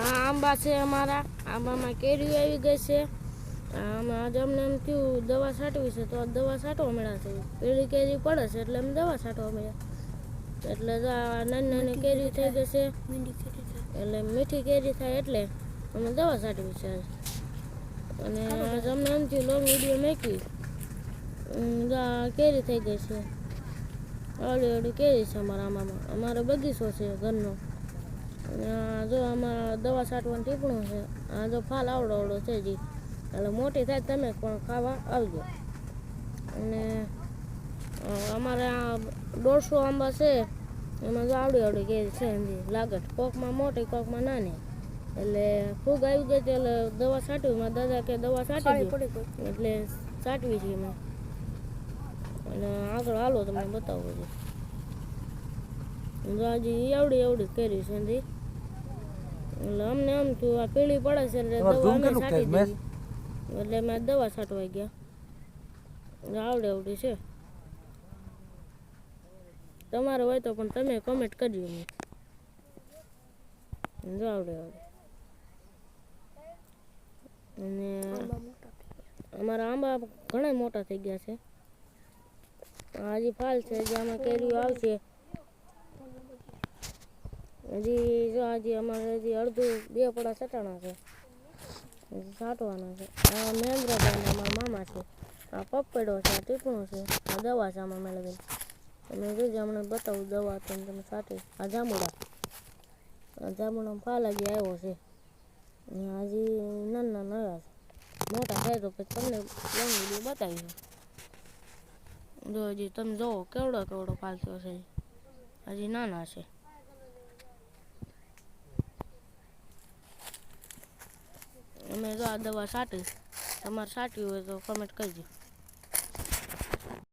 આંબા છે અમારા. આંબામાં કેરી આવી ગઈ છે. આમાં આજે અમને એમ થયું દવા છાંટવી છે તો દવા છાંટવા મળ્યા છે. પેલી કેરી પડે છે એટલે એમ દવા છાંટવા મળ્યા. એટલે નાની નાની કેરી થઈ ગઈ છે. એટલે મીઠી કેરી થાય એટલે અમે દવા છાંટવી છે અને આજ અમને એમ થયું લોંગ વીડિયો મેકી કેરી થઈ ગઈ છે. આવડી અડી કેરી છે અમારા આંબામાં અમારો બગીચો છે ઘરનો. જો આમાં દવા છાંટવાનું ટીપણું છે. આ જો ફાલ આવડો આવડો છે જી. એટલે મોટી થાય તમે પણ ખાવા આવજો. અને અમારે આ દોઢસો આંબા છે. એમાં જો આવડી આવડી કેરી છે એની લાગત. કોકમાં મોટી કોકમાં નાની. એટલે ફૂગ આવી ગઈ એટલે દવા છાંટવી. દાદા કે દવા છાંટવી એટલે છાંટવી છે મેં અને આગળ હાલો તમને બતાવું છું જો હજી એવડી એવડી કરી છે એટલે અમને એમ થયું આ પીળી પડે છે એટલે તમારે દવા અમે છાંટી દીધી એટલે મેં દવા છાંટવા ગયા. આવડે આવડી છે. તમારે હોય તો પણ તમે કમેન્ટ કરજો મને જો આવડે આવડે. અને અમારા આંબા ઘણા મોટા થઈ ગયા છે. હજી ફાલ છે, હજી આમાં કેરીઓ આવશે. હજી જો હજી અમારે હજી અડધું બે પડા સટાણા છે. હજી છાંટવાના છે. આ મહેન્દ્રભાઈ અમારા મામા છે. આ પપ્પેડો છે, આ ટીપણું છે. આ દવા છે આમાં મેળવેલ. તમે જોજો, હમણાં બતાવું દવા તો તમે સાથે આ જાંબુડા. આ જાંબુડા ફાલ હજી આવ્યો છે. હજી નાના નવા છે. મોટા થાય તો પછી તમને લોંગ વીડિયો બતાવીશું. જો હજી તમે જોવો, કેવડો કેવડો ફાલતો છે. હજી નાના છે. અમે જો આ દવા છાંટી તમારે છાંટવી હોય તો કમેન્ટ કરજો